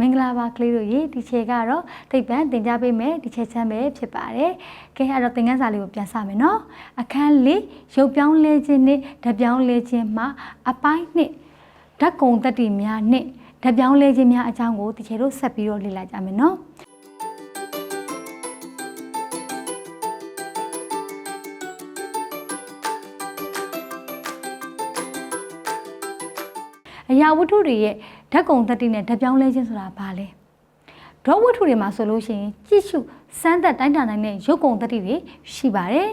မင်္ဂလာပါကလေးတို့ရေဒီချေကတော့ထိပ်ပန်းတင်ကြပေးမယ်ဒီချေချမ်းပဲဖြစ်ပါတယ်ကဲအဲ့တော့သင်ခန်းစာလေးကိုပြန်စမယ်နော်အခန်းလေးရုပ်ပြောင်းလဲခြင်းနဲ့ဓာတ်ပြောင်းလဲခြင်းမှာအပိုင်းနှစ်ဓာတ်ကုံတတိများနဲ့ဓာတ်ပြောင်းလဲခြင်းများအကြောင်းကိုဒီချေတို့ဆက်ပြီးတော့လေ့လာကြမယ်နော်အရာဝတ္ထုတွေရဲ့ ဓာတ်ကုံသတ္တိနဲ့ဓာတ်ပြောင်းလဲခြင်းဆိုတာဘာလဲဒေါဝတ္ထုတွေမှာဆိုလို့ရှိရင်ကြည့်ရှုစမ်းသက်တိုင်းတာနိုင်တဲ့ရုပ်ကုံသတ္တိတွေရှိပါတယ်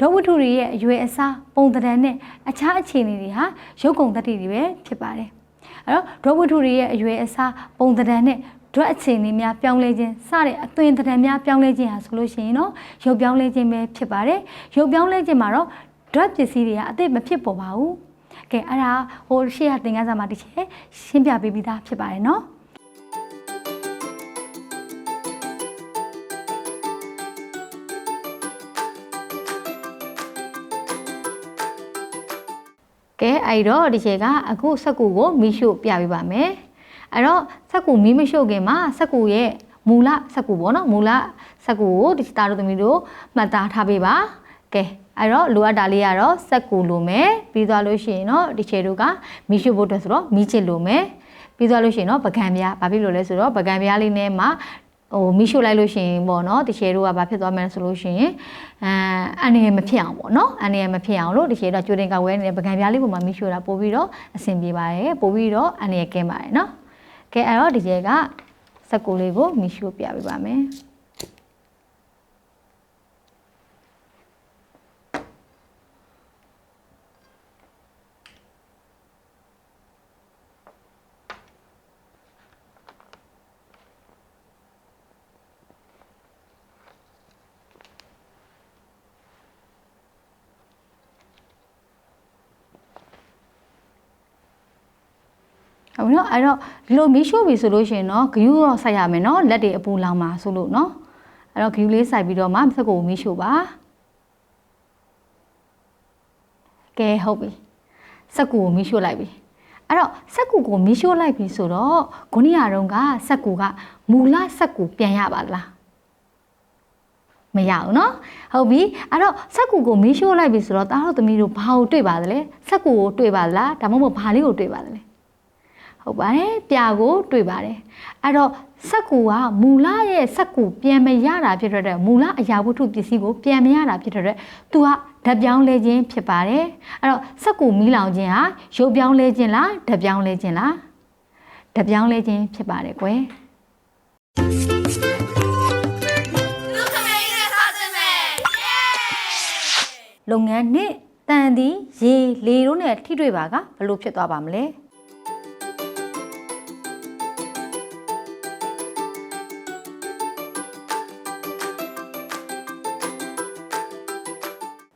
ဒေါဝတ္ထုတွေရဲ့အရွယ်အစားပုံသဏ္ဍာန်နဲ့အခြားအခြေအနေတွေဟာရုပ်ကုံသတ္တိတွေပဲဖြစ်ပါတယ်အဲ့တော့ဒေါဝတ္ထုတွေရဲ့အရွယ်အစားပုံသဏ္ဍာန်နဲ့ဓာတ်အခြေအနေများပြောင်းလဲခြင်းစတဲ့အသွင်သဏ္ဍာန်များပြောင်းလဲခြင်းဟာဆိုလို့ရှိရင်တော့ရုပ်ပြောင်းလဲခြင်းပဲဖြစ်ပါတယ်ရုပ်ပြောင်းလဲခြင်းမှာတော့ဓာတ်ပစ္စည်းတွေကအသိမဖြစ်ပေါ်ပါဘူး ကဲအဲ့ဒါဟိုရှေ့ကသင်ခန်းစာမှာတစ်ချက်ရှင်းပြပေးပြီးသားဖြစ်ပါတယ်နော်ကဲအဲ့တော့ဒီချက်ကအခုစက်ကူကိုမီးရှို့ပြပေးပါမယ်အဲ့တော့စက်ကူမီးမရှို့ခင်မှာစက်ကူရဲ့မူလစက်ကူပေါ့နော်မူလစက်ကူကိုဒီသားတို့သမီးတို့မှတ်သားထားပေးပါကဲ အဲ့တော့လိုအပ်တာလေးကတော့စက်ကူလိုမယ်ပြီးသွားလို့ရှိရင်တော့ဒီချေတို့ကမီးရှို့ဖို့အတွက်ဆိုတော့မီးချစ်လိုမယ်ပြီးသွားလို့ရှိရင်တော့ပကံပြားဘာဖြစ်လို့လဲဆိုတော့ပကံပြားလေးနဲ့မှဟိုမီးရှို့လိုက်လို့ရှိရင်ပေါ့နော်တချေတို့ကဘာဖြစ်သွားမလဲဆိုလို့ရှိရင်အဲအနေရမဖြစ်အောင်ပေါ့နော်အနေရမဖြစ်အောင်လို့တချေတို့ကကြိုတင်ကောက်ဝဲနေတဲ့ပကံပြားလေးပုံမှာမီးရှို့တာပို့ပြီးတော့အဆင်ပြေပါတယ်ပို့ပြီးတော့အနေရကင်းပါတယ်နော်ကဲအဲ့တော့ဒီချေကစက်ကူလေးကိုမီးရှို့ပြပေးပါမယ် ဟုတ်နော်အဲ့တော့ဒီလိုမီးရှို့ပြီဆိုလို့ရှိရင်တော့ဂယူးတော့စိုက်ရမယ်နော်လက်တွေအပူလောင်ပါဆိုလို့နော်အဲ့တော့ဂယူးလေးစိုက်ပြီးတော့မှစက်ကိုမီးရှို့ပါကဲဟုတ်ပြီစက်ကူကိုမီးရှို့လိုက်ပြီအဲ့တော့စက်ကူကိုမီးရှို့လိုက်ပြီဆိုတော့ခုနရတုန်းကစက်ကူကမူလစက်ကူပြန်ရပါလားမရဘူးเนาะဟုတ်ပြီအဲ့တော့စက်ကူကိုမီးရှို့လိုက်ပြီဆိုတော့တားတို့သမီးတို့ဘာကိုတွေ့ပါသလဲစက်ကူကိုတွေ့ပါလားဒါမှမဟုတ်ဘာလေးကိုတွေ့ပါသလဲ ဟုတ်ပါတယ်ပြာကိုတွေ့ပါတယ်အဲ့တော့စက်ကူကမူလရဲ့စက်ကူပြန်မရတာဖြစ်တဲ့မူလအရာဝတ္ထုပစ္စည်းကိုပြန်မရတာဖြစ်တဲ့သူကဓာတ်ပြောင်းလဲခြင်းဖြစ်ပါတယ်အဲ့တော့စက်ကူမီးလောင်ခြင်းဟာရုပ်ပြောင်းလဲခြင်းလားဓာတ်ပြောင်းလဲခြင်းလားဓာတ်ပြောင်းလဲခြင်းဖြစ်ပါတယ်ကွယ်လူခမေးနဲ့စားစင်မယ်လုပ်ငန်းနှစ်တန်သည်ရေလေတို့နဲ့ထိတွေ့ပါကဘယ်လိုဖြစ်သွားပါမလဲ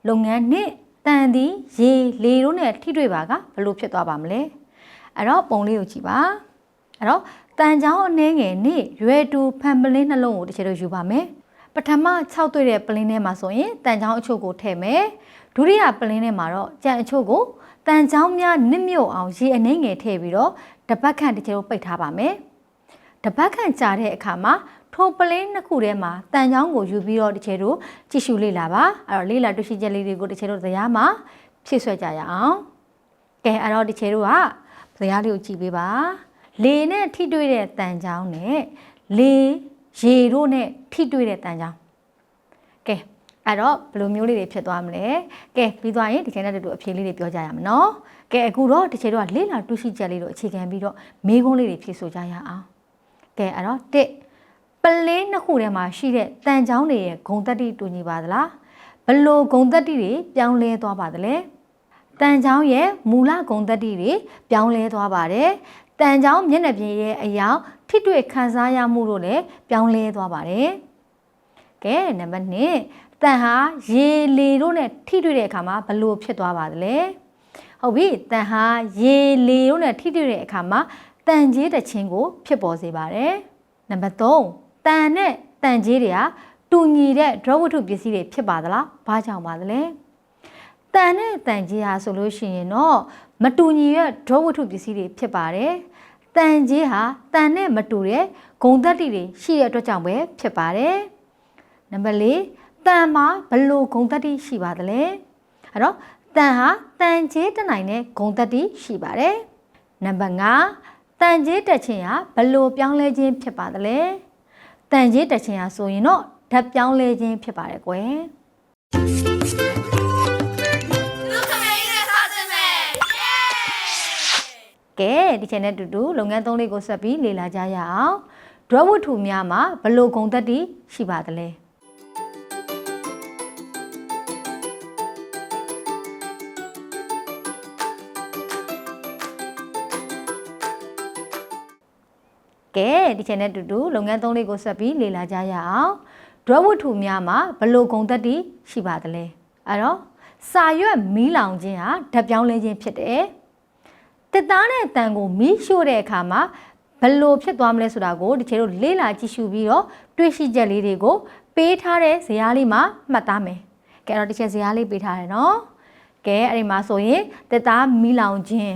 လုပ်ငန်းနှစ်တန်သည်ရေလေတို့နဲ့ထိတွေ့ပါကဘယ်လိုဖြစ်သွားပါမလဲအဲ့တော့ပုံလေးကိုကြည့်ပါအဲ့တော့တန်ချောင်းအနှဲငယ်နဲ့ရွယ်တူဖန်ပလင်းနှလုံးကိုတစ်ချက်တော့ယူပါမယ်ပထမ6တွေ့တဲ့ပလင်းထဲမှာဆိုရင်တန်ချောင်းအချို့ကိုထည့်မယ်ဒုတိယပလင်းထဲမှာတော့ကြံအချို့ကိုတန်ချောင်းများနစ်မြုပ်အောင်ရေအနှဲငယ်ထည့်ပြီးတော့တပတ်ခန့်တစ်ချက်တော့ပိတ်ထားပါမယ်တပတ်ခန့်ကြာတဲ့အခါမှာ ထိုပလင်းနှစ်ခုထဲမှာတန်ချောင်းကိုယူပြီးတော့တစ်ချက်တော့ကြည့်ရှုလေ့လာပါအဲ့တော့လေ့လာတွေ့ရှိချက်လေးတွေကိုတစ်ချက်တော့ဇာတ်မှာဖြည့်ဆွဲကြရအောင်ကဲအဲ့တော့တစ်ချက်တော့ကဇာတ်လေးကိုကြည့်ပေးပါလေနဲ့ထိတွေ့တဲ့တန်ချောင်းနဲ့လေရေတို့နဲ့ထိတွေ့တဲ့တန်ချောင်းကဲအဲ့တော့ဘယ်လိုမျိုးလေးတွေဖြစ်သွားမလဲကဲပြီးသွားရင်ဒီချိန်နဲ့တူတူအဖြေလေးတွေပြောကြရမယ်နော်ကဲအခုတော့ဒီချိန်တော့လေ့လာတွေ့ရှိချက်လေးတို့အခြေခံပြီးတော့မေးခွန်းလေးတွေဖြေဆိုကြရအောင်ကဲအဲ့တော့တစ် ပလင်းနှစ်ခုထဲမှာရှိတဲ့တန်ချောင်းတွေရဲ့ဂုံတက်တိတူညီပါသလားဘလို့ဂုံတက်တိတွေပြောင်းလဲသွားပါသလဲတန်ချောင်းရဲ့မူလဂုံတက်တိတွေပြောင်းလဲသွားပါတယ်တန်ချောင်းမျက်နှာပြင်ရဲ့အယောင်ထိတွေ့ခံစားရမှုတို့လည်းပြောင်းလဲသွားပါတယ်ကဲနံပါတ်2တန်ဟာရေလေတို့နဲ့ထိတွေ့တဲ့အခါမှာဘလို့ဖြစ်သွားပါသလဲဟုတ်ပြီတန်ဟာရေလေတို့နဲ့ထိတွေ့တဲ့အခါမှာတန်ကြီးတစ်ချင်းကိုဖြစ်ပေါ်စေပါတယ်နံပါတ်3 တန်နဲ့တန်ကြီးတွေဟာတူညီတဲ့ draw ဝတ္ထုပစ္စည်းတွေဖြစ်ပါသလားဘာကြောင့်ပါသလဲတန်နဲ့တန်ကြီးဟာဆိုလို့ရှိရင်တော့မတူညီတဲ့ draw ဝတ္ထုပစ္စည်းတွေဖြစ်ပါတယ်တန်ကြီးဟာတန်နဲ့မတူတဲ့ဂုံတက်တီတွေရှိတဲ့အတွက်ကြောင့်ပဲဖြစ်ပါတယ်နံပါတ်၄တန်မှာဘလို့ဂုံတက်တီရှိပါသလဲအဲ့တော့တန်ဟာတန်ကြီးတက်နိုင်တဲ့ဂုံတက်တီရှိပါတယ်နံပါတ်5တန်ကြီးတက်ခြင်းဟာဘလို့ပြောင်းလဲခြင်းဖြစ်ပါသလဲ တန်ကြီးတက်ခြင်းဟာဆိုရင်တော့ဓာတ်ပြောင်းလဲခြင်းဖြစ်ပါတယ်ကွယ်လူခမေးနဲ့စားခြင်းပဲเย้ကဲဒီချိန်နဲ့အတူတူလုပ်ငန်းသုံးလေးကိုဆက်ပြီးလေ့လာကြရအောင်ဒရဝတ္ထုများမှာဘလို့ဂုံသက်တည်ရှိပါသလဲ ကဲဒီချိန်နဲ့အတူတူလုပ်ငန်းသုံးလေးကိုဆက်ပြီးလေ့လာကြရအောင်ဒရဝတ္ထုများမှာဘလို့ဂုံသက်တည်ရှိပါသလဲအဲ့တော့စာရွက်မီးလောင်ခြင်းဟာဓာတ်ပြောင်းလဲခြင်းဖြစ်တယ်တစ်သားနဲ့တန်ကိုမီးရှို့တဲ့အခါမှာဘယ်လိုဖြစ်သွားမလဲဆိုတာကိုဒီချေတို့လေးလာကြည့်ရှုပြီးတော့တွေးရှိချက်လေးတွေကိုပေးထားတဲ့ဇာတ်လေးမှာမှတ်သားမယ်။ကဲတော့ဒီချက်ဇာတ်လေးပေးထားတယ်နော်။ကဲအဲ့ဒီမှာဆိုရင်တစ်သားမီးလောင်ခြင်း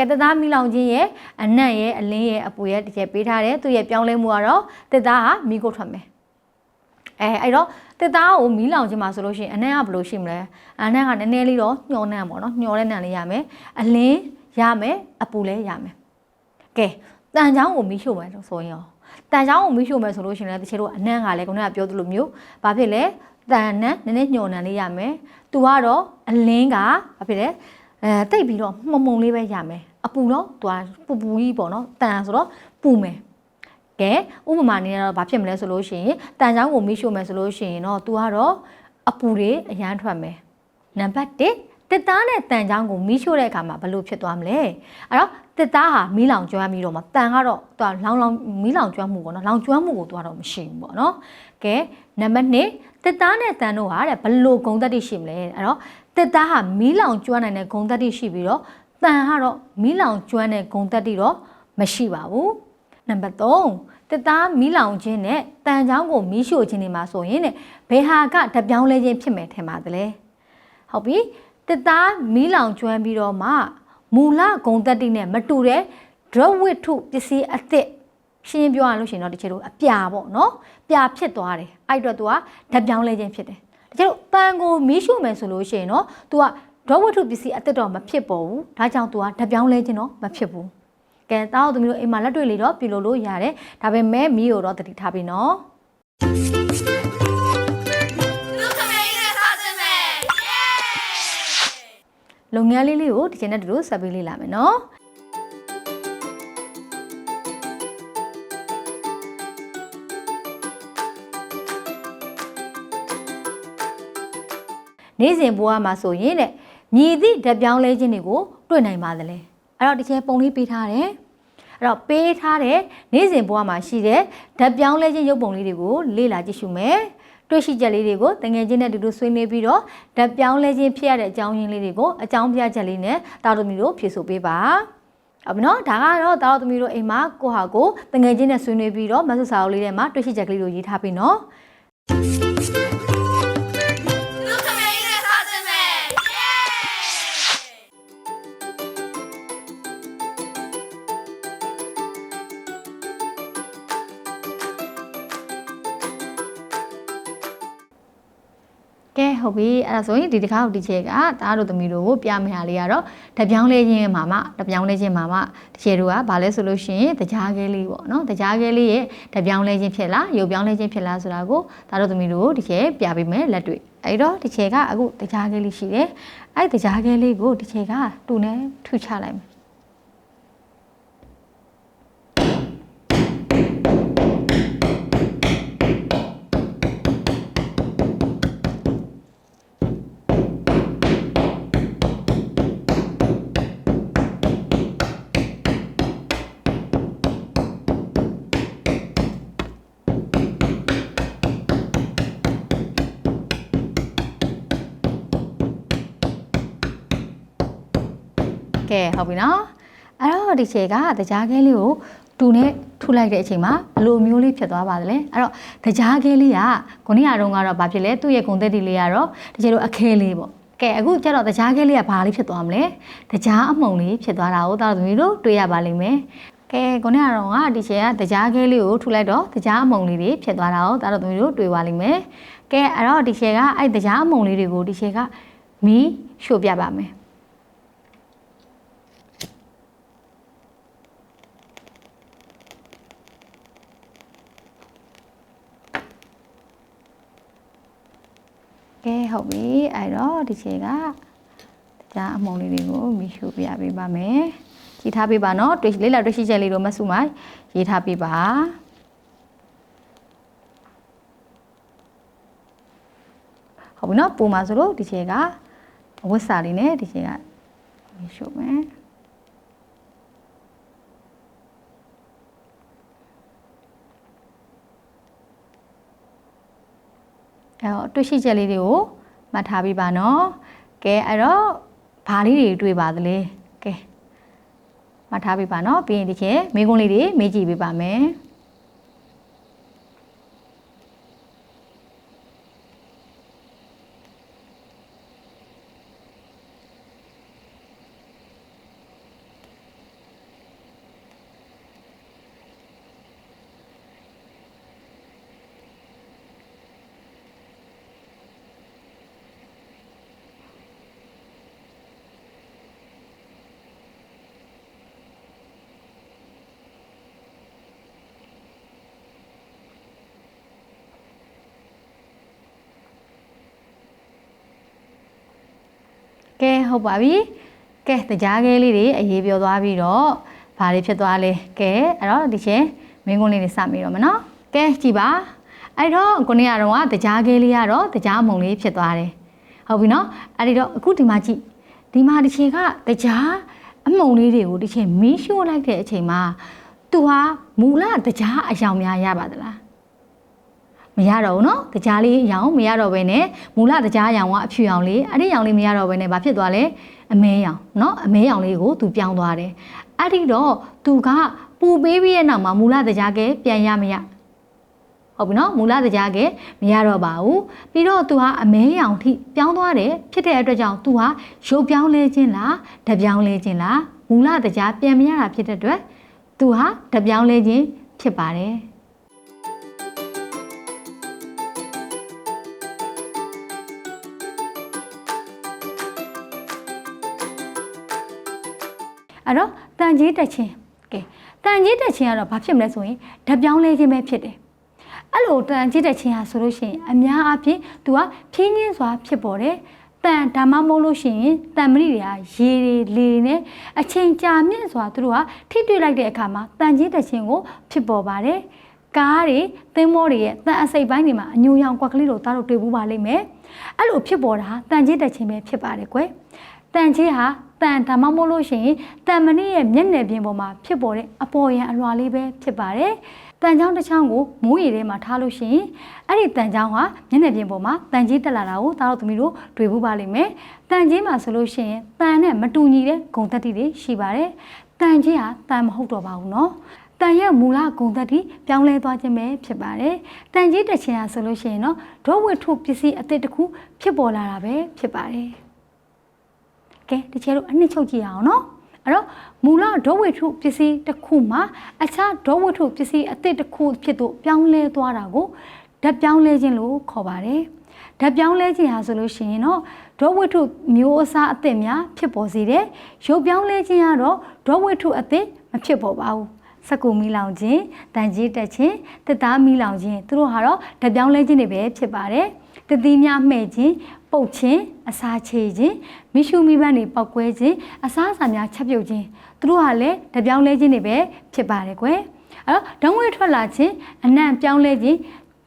ကဲတစ်သားမီးလောင်ခြင်းရဲ့အနံ့ရဲ့အလင်းရဲ့အပူရဲ့ဒီချက်ပေးထားတယ်သူရဲ့ပြောင်းလဲမှုကတော့တစ်သားဟာမီးကိုထွက်မယ်။အဲအဲ့တော့တစ်သားကိုမီးလောင်ခြင်းမှာဆိုလို့ရှိရင်အနံ့ကဘယ်လိုရှိမလဲ။အနံ့ကနည်းနည်းလေးတော့ညှော်နှံ့ပေါ့နော်။ညှော်တဲ့နှံလေးရမယ်။အလင်းရမယ်အပူလည်းရမယ်ကဲတန်ချောင်းကိုမီးရှို့မယ်လို့ဆိုရင်ရောတန်ချောင်းကိုမီးရှို့မယ်ဆိုလို့ရှိရင်လည်းတချို့တို့အနံ့ကလည်းခုနကပြောသလိုမျိုးဘာဖြစ်လဲတန်နံနည်းနည်းညှော်နှံလေးရမယ်သူကတော့အလင်းကဘာဖြစ်လဲအဲတိတ်ပြီးတော့မှုံမှုံလေးပဲရမယ် အပူတော့သူကပူပူကြီးပေါ့နော်တန်ဆိုတော့ပူမယ်ကဲဥပမာအနေနဲ့တော့ဘာဖြစ်မလဲဆိုလို့ရှိရင်တန်ချောင်းကိုမီးရှို့မယ်ဆိုလို့ရှိရင်တော့သူကတော့အပူတွေအရန်ထွက်မယ်နံပါတ်1တစ်သားနဲ့တန်ချောင်းကိုမီးရှို့တဲ့အခါမှာဘယ်လိုဖြစ်သွားမလဲအဲ့တော့တစ်သားဟာမီးလောင်ကျွမ်းပြီးတော့မှတန်ကတော့သူကလောင်လောင်မီးလောင်ကျွမ်းမှုပေါ့နော်လောင်ကျွမ်းမှုကိုသူကတော့မရှိဘူးပေါ့နော်ကဲနံပါတ်2တစ်သားနဲ့တန်တို့ဟာတဲ့ဘယ်လိုဂုံသက်တိရှိမလဲအဲ့တော့တစ်သားဟာမီးလောင်ကျွမ်းနိုင်တဲ့ဂုံသက်တိရှိပြီးတော့ တန်ကတော့မီးလောင်ကျွမ်းတဲ့ဂုံသက်တိတော့မရှိပါဘူးနံပါတ်3တစ်သားမီးလောင်ခြင်းနဲ့တန်ချောင်းကိုမီးရှို့ခြင်းတွေမှာဆိုရင်တဲ့ဘယ်ဟာကဓာတ်ပြောင်းလဲခြင်းဖြစ်မယ်ထင်ပါသလဲဟုတ်ပြီတစ်သားမီးလောင်ကျွမ်းပြီးတော့မှမူလဂုံတက်တိနဲ့မတူတဲ့ drug ဝတ္ထုပစ္စည်းအသစ်ရှင်းပြောရလို့ရှိရင်တော့တချို့တို့အပြာပေါ့နော်ပြာဖြစ်သွားတယ်အဲ့အတွက် तू ကဓာတ်ပြောင်းလဲခြင်းဖြစ်တယ်တချို့တို့ပန်ကိုမီးရှို့မယ်ဆိုလို့ရှိရင်တော့ तू က drug ဝတ္ထုပစ္စည်းအသစ်တော့မဖြစ်ပေါ်ဘူးဒါကြောင့် तू ကဓာတ်ပြောင်းလဲခြင်းတော့မဖြစ်ဘူးကဲတောက်သမီးတို့အိမ်မှာလက်တွေ့လေးတော့ပြုလုပ်လို့ရတယ်ဒါပေမဲ့မီးကိုတော့တတိထားပြီနော် လူခမေးနဲ့စားခြင်းပဲเย้ လုပ်ငန်းလေးလေးကိုဒီချိန်နဲ့တူတူဆက်ပေးလေးလာမယ်နော်နေ့စဉ်ဘဝမှာဆိုရင်တဲ့ မြည်သည့်ဓာတ်ပြောင်းလဲခြင်းတွေကိုတွေ့နိုင်ပါသလဲအဲ့တော့ဒီချိန်ပုံလေးပေးထားတယ်အဲ့တော့ပေးထားတဲ့နေ့စဉ်ဘဝမှာရှိတဲ့ဓာတ်ပြောင်းလဲခြင်းရုပ်ပုံလေးတွေကိုလေ့လာကြည့်ရှုမယ်တွေ့ရှိချက်လေးတွေကိုတငယ်ချင်းနဲ့အတူတူဆွေးနွေးပြီးတော့ဓာတ်ပြောင်းလဲခြင်းဖြစ်ရတဲ့အကြောင်းရင်းလေးတွေကိုအကြောင်းပြချက်လေးနဲ့တာတော်သမီးတို့ဖြေဆိုပေးပါဟုတ်ပြီနော်ဒါကတော့တာတော်သမီးတို့အိမ်မှာကိုဟာကိုတငယ်ချင်းနဲ့ဆွေးနွေးပြီးတော့မဆူစာအုပ်လေးထဲမှာတွေ့ရှိချက်ကလေးကိုရေးထားပြီးနော် ကဲဟုတ်ပြီအဲ့ဒါဆိုရင်ဒီတစ်ခါဒီချက်ကတားတို့သမီးတို့ကိုပြမယ့်ဟာလေးကတော့တပြောင်းလဲခြင်းမှာမှတပြောင်းလဲခြင်းမှာမှဒီချေတို့ကဘာလဲဆိုလို့ရှိရင်တကြားခဲလေးပေါ့နော်တကြားခဲလေးရဲ့တပြောင်းလဲခြင်းဖြစ်လားရုပ်ပြောင်းလဲခြင်းဖြစ်လားဆိုတာကိုတားတို့သမီးတို့ဒီချက်ပြပေးမယ်လက်တွေ့အဲ့တော့ဒီချက်ကအခုတကြားခဲလေးရှိတယ်အဲ့ဒီတကြားခဲလေးကိုဒီချက်ကတူနဲ့ထုချလိုက်မယ် ကဲဟုတ်ပြီနော်အဲ့တော့ဒီချက်ကတကြားခဲလေးကိုတူနဲ့ထုလိုက်တဲ့အချိန်မှာဘယ်လိုမျိုးလေးဖြစ်သွားပါသလဲအဲ့တော့တကြားခဲလေးကခုနေ့ကတော့ကတော့ဘာဖြစ်လဲသူ့ရဲ့ဂုံသက်တီလေးကတော့တကယ်လို့အခဲလေးပေါ့ကဲအခုကျတော့တကြားခဲလေးကဘာလေးဖြစ်သွားမလဲတကြားအမှုံလေးဖြစ်သွားတာကိုသာသမီးတို့တွေ့ရပါလိမ့်မယ်ကဲခုနကတော့ငါဒီချက်ကတကြားခဲလေးကိုထူလိုက်တော့တကြားအမုံလေးတွေဖြစ်သွားတာကိုဒါတော့သမီးတို့တွေ့ပါလိမ့်မယ်ကဲအဲ့တော့ဒီချက်ကအဲ့တကြားအမုံလေးတွေကိုဒီချက်ကမီးရှို့ပြပါမယ် ကဲဟုတ်ပြီအဲ့တော့ဒီချက်ကတကြားအမုံလေးတွေကိုမီးရှို့ပြပေးပါမယ်ကြည့်ထားပေးပါနော်တွေ့လေးလာတွေ့ရှိချက်လေးတို့မဆုမရေးထားပေးပါဟုတ်ပြီနော်ပုံမှာဆိုလို့ဒီချက်ကဝတ်စာလေးနဲ့ဒီချက်ကမီးရှို့မယ် အဲ့တော့တွေ့ရှိချက်လေးတွေကိုမှတ်ထားပြီးပါနော်ကဲအဲ့တော့ဘာလေးတွေတွေ့ပါသလဲကဲမှတ်ထားပြီးပါနော်ပြီးရင်ဒီချက်မိကုန်းလေးတွေမေးကြည့်ပေးပါမယ် ကဲဟုတ်ပါပြီကဲတကြားခဲလေးတွေအရေးပြောသွားပြီးတော့ဘာတွေဖြစ်သွားလဲကဲအဲ့တော့ဒီချင်းမင်းကုန်းလေးတွေစမိတော့မနော်ကဲကြည်ပါအဲ့တော့ကိုနေ့ကတော့တကြားခဲလေးကတော့တကြားမုံလေးဖြစ်သွားတယ်ဟုတ်ပြီနော်အဲ့ဒီတော့အခုဒီမှာကြည့်ဒီမှာဒီချင်းကတကြားအမုံလေးတွေကိုဒီချင်းမီးရှို့လိုက်တဲ့အချိန်မှာသူဟာမူလတကြားအယောင်များရပါသလား မရတော့ဘူးနော်တကြားလေးရောင်မရတော့ဘဲနဲ့မူလတကြားရောင်ကအဖြူရောင်လေးအဲ့ဒီရောင်လေးမရတော့ဘဲနဲ့ဘာဖြစ်သွားလဲအမဲရောင်နော်အမဲရောင်လေးကိုသူပြောင်းသွားတယ်အဲ့ဒီတော့သူကပူပေးပြီးရဲ့နောက်မှာမူလတကြားကပြန်ရမရဟုတ်ပြီနော်မူလတရားကမရတော့ပါဘူးပြီးတော့သူဟာအမဲရောင်ထိပြောင်းသွားတယ်ဖြစ်တဲ့အတွက်ကြောင့်သူဟာရုပ်ပြောင်းလဲခြင်းလားဓပြောင်းလဲခြင်းလားမူလတရားပြန်မရတာဖြစ်တဲ့အတွက်သူဟာဓပြောင်းလဲခြင်းဖြစ်ပါတယ် အဲ့တော့တန်ကြီးတက်ချင်းကဲတန်ကြီးတက်ချင်းကတော့ဘာဖြစ်မလဲဆိုရင်ဓပြောင်းလဲခြင်းပဲဖြစ်တယ်အဲ့လိုတန်ကြီးတက်ချင်းဟာဆိုလို့ရှိရင်အများအားဖြင့်သူကဖြင်းချင်းစွာဖြစ်ပေါ်တယ်တန်ဒါမှမဟုတ်လို့ရှိရင်တန်မဏိတွေကရေတွေလေတွေနဲ့အချိန်ကြာမြင့်စွာသူတို့ကထိတွေ့လိုက်တဲ့အခါမှာတန်ကြီးတက်ချင်းကိုဖြစ်ပေါ်ပါတယ်ကားတွေသင်းမောတွေရဲ့တန်အစိပ်ပိုင်းတွေမှာအညူရောင်ကွက်ကလေးတို့တားတို့တွေ့ဘူးပါလိမ့်မယ်အဲ့လိုဖြစ်ပေါ်တာတန်ကြီးတက်ချင်းပဲဖြစ်ပါတယ်ကွယ် တန်ကြီးဟာတန်ဒါမှမဟုတ်လို့ရှိရင်တန်မဏိရဲ့မျက်နှာပြင်ပေါ်မှာဖြစ်ပေါ်တဲ့အပေါ်ယံအလွှာလေးပဲဖြစ်ပါတယ်။တန်ချောင်းတစ်ချောင်းကိုမိုးရေထဲမှာထားလို့ရှိရင်အဲ့ဒီတန်ချောင်းဟာမျက်နှာပြင်ပေါ်မှာတန်ကြီးတက်လာတာကိုသားတို့သမီးတို့တွေ့ဖို့ပါလိမ့်မယ်။တန်ကြီးမှာဆိုလို့ရှိရင်တန်နဲ့မတူညီတဲ့ဂုံတက်တိတွေရှိပါတယ်။တန်ကြီးဟာတန်မဟုတ်တော့ပါဘူးနော်။တန်ရဲ့မူလဂုံသက်တိပြောင်းလဲသွားခြင်းပဲဖြစ်ပါတယ်။တန်ကြီးတက်ခြင်းဟာဆိုလို့ရှိရင်တော့ဒေါဝိထုပစ္စည်းအသစ်တစ်ခုဖြစ်ပေါ်လာတာပဲဖြစ်ပါတယ်။ ကဲတချဲတို့အနှစ်ချုပ်ကြည့်ရအောင်နော်အဲ့တော့မူလဒေါဝိထုပစ္စည်းတစ်ခုမှာအခြားဒေါဝိထုပစ္စည်းအသစ်တစ်ခုဖြစ်သို့ပြောင်းလဲသွားတာကိုဓာတ်ပြောင်းလဲခြင်းလို့ခေါ်ပါတယ်ဓာတ်ပြောင်းလဲခြင်းဟာဆိုလို့ရှိရင်တော့ဒေါဝိထုမျိုးအစားအသစ်များဖြစ်ပေါ်စေတယ်ရုပ်ပြောင်းလဲခြင်းကတော့ဒေါဝိထုအသစ်မဖြစ်ပေါ်ပါဘူးစကူမီလောင်ခြင်းတန်ကြီးတက်ခြင်းတက်သားမီလောင်ခြင်းသူတို့ဟာတော့ဓာတ်ပြောင်းလဲခြင်းတွေပဲဖြစ်ပါတယ် တသီးများမှဲ့ခြင်းပုတ်ခြင်းအစာချေခြင်းမိရှုမိဘန်းတွေပောက်ကွဲခြင်းအစာအစာများချက်ပြုတ်ခြင်းသူတို့ဟာလည်းဓာတ်ပြောင်းလဲခြင်းတွေပဲဖြစ်ပါတယ်ကွယ်အဲ့တော့ဒုံဝဲထွက်လာခြင်းအနံ့ပြောင်းလဲခြင်း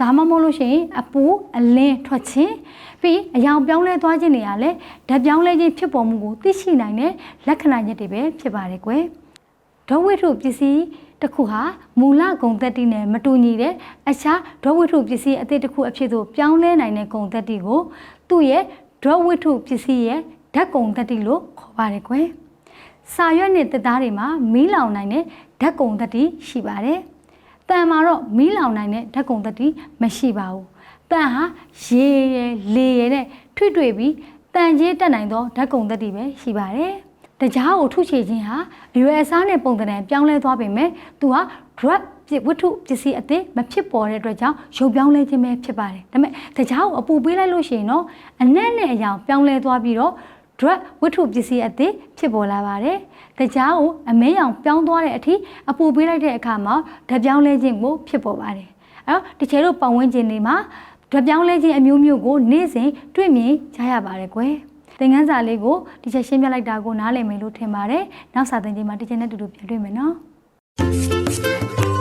ဒါမှမဟုတ်လို့ရှိရင်အပူအလင်းထွက်ခြင်းပြီးအယောင်ပြောင်းလဲသွားခြင်းတွေကလည်းဓာတ်ပြောင်းလဲခြင်းဖြစ်ပေါ်မှုကိုသိရှိနိုင်တဲ့လက္ခဏာချက်တွေပဲဖြစ်ပါတယ်ကွယ် ဒုံဝဲထုပစ္စည်းတစ်ခုဟာမူလဂုံသက်တိနဲ့မတူညီတဲ့အခြားဒုံဝိထုပစ္စည်းအသစ်တစ်ခုအဖြစ်သို့ပြောင်းလဲနိုင်တဲ့ဂုံသက်တိကိုသူ့ရဲ့ဒုံဝိထုပစ္စည်းရဲ့ဓာတ်ဂုံသက်တိလို့ခေါ်ပါတယ်ကွယ်။စာရွက်နဲ့တက်သားတွေမှာမီးလောင်နိုင်တဲ့ဓာတ်ဂုံသက်တိရှိပါတယ်။တန်မှာတော့မီးလောင်နိုင်တဲ့ဓာတ်ဂုံသက်တိမရှိပါဘူး။တန်ဟာရေရယ်လေရယ်နဲ့ထွေ့တွေ့ပြီးတန်ကြီးတက်နိုင်သောဓာတ်ဂုံသက်တိပဲရှိပါတယ်။ တကြားကိုထုချေခြင်းဟာအရွယ်အစားနဲ့ပုံသဏ္ဍာန်ပြောင်းလဲသွားပေမဲ့သူဟာ drug ပြဝတ္ထုပစ္စည်းအသစ်မဖြစ်ပေါ်တဲ့အတွက်ကြောင့်ရုပ်ပြောင်းလဲခြင်းပဲဖြစ်ပါတယ်ဒါပေမဲ့တကြားကိုအပူပေးလိုက်လို့ရှိရင်တော့အနက်နဲ့အရောင်ပြောင်းလဲသွားပြီးတော့ drug ဝတ္ထုပစ္စည်းအသစ်ဖြစ်ပေါ်လာပါတယ်တကြားကိုအမဲရောင်ပြောင်းသွားတဲ့အထိအပူပေးလိုက်တဲ့အခါမှာဓာတ်ပြောင်းလဲခြင်းကိုဖြစ်ပေါ်ပါတယ်အဲ့တော့တချေတို့ပတ်ဝန်းကျင်တွေမှာဓာတ်ပြောင်းလဲခြင်းအမျိုးမျိုးကိုနေ့စဉ်တွေ့မြင်ကြရပါတယ်ကွယ် သင်ခန်းစာလေးကိုဒီချက်ရှင်းပြလိုက်တာကိုနားလည်မယ်လို့ထင်ပါတယ်နောက်စာသင်ချိန်မှာဒီချက်နဲ့တူတူပြန်တွေ့မယ်နော်